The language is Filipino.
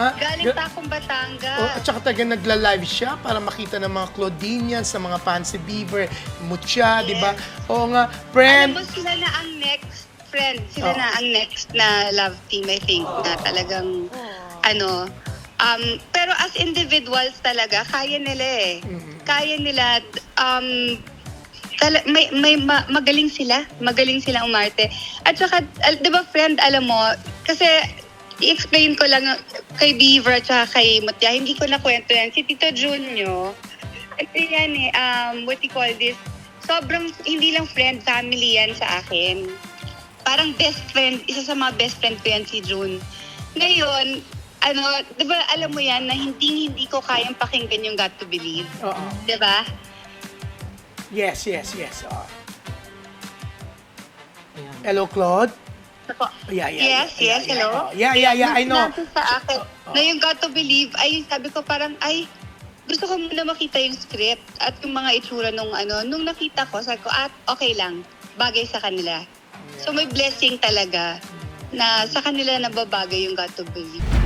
nga. Galing Ga- Takong Batangas. Oh, at saka talaga nagla-live siya para makita ng mga Claudinians, ng mga Fancy Beaver, Mucha, di ba? Oo nga, Alam friend. mo, sila na ang next friend. Sila Oo. na ang next na love team, I think, na talagang, ano, um, pero as individuals talaga, kaya nila eh. Mhm. Kaya nila, um, tala- may, may ma- magaling sila. Magaling sila umarte. At saka, al- di ba friend, alam mo, kasi i-explain ko lang kay Beaver at kay Mutya, hindi ko na kwento yan. Si Tito Junyo, ito yan eh, um, what you call this, sobrang, hindi lang friend, family yan sa akin. Parang best friend, isa sa mga best friend ko yan si June. Ngayon, ano, di ba alam mo yan na hindi hindi ko kayang pakinggan yung Got to Believe. Oo. Di ba? Yes, yes, yes. oo. Hello, Claude? Ako, Yeah, yeah, yes, yeah, yes, yeah, hello? yeah. Yeah, yeah, yeah, I know. Nasa sa akin, na yung Got to Believe, ay sabi ko parang, ay, gusto ko muna makita yung script at yung mga itsura nung ano. Nung nakita ko, sabi ko, at okay lang, bagay sa kanila. So may blessing talaga na sa kanila nababagay yung Got to Believe.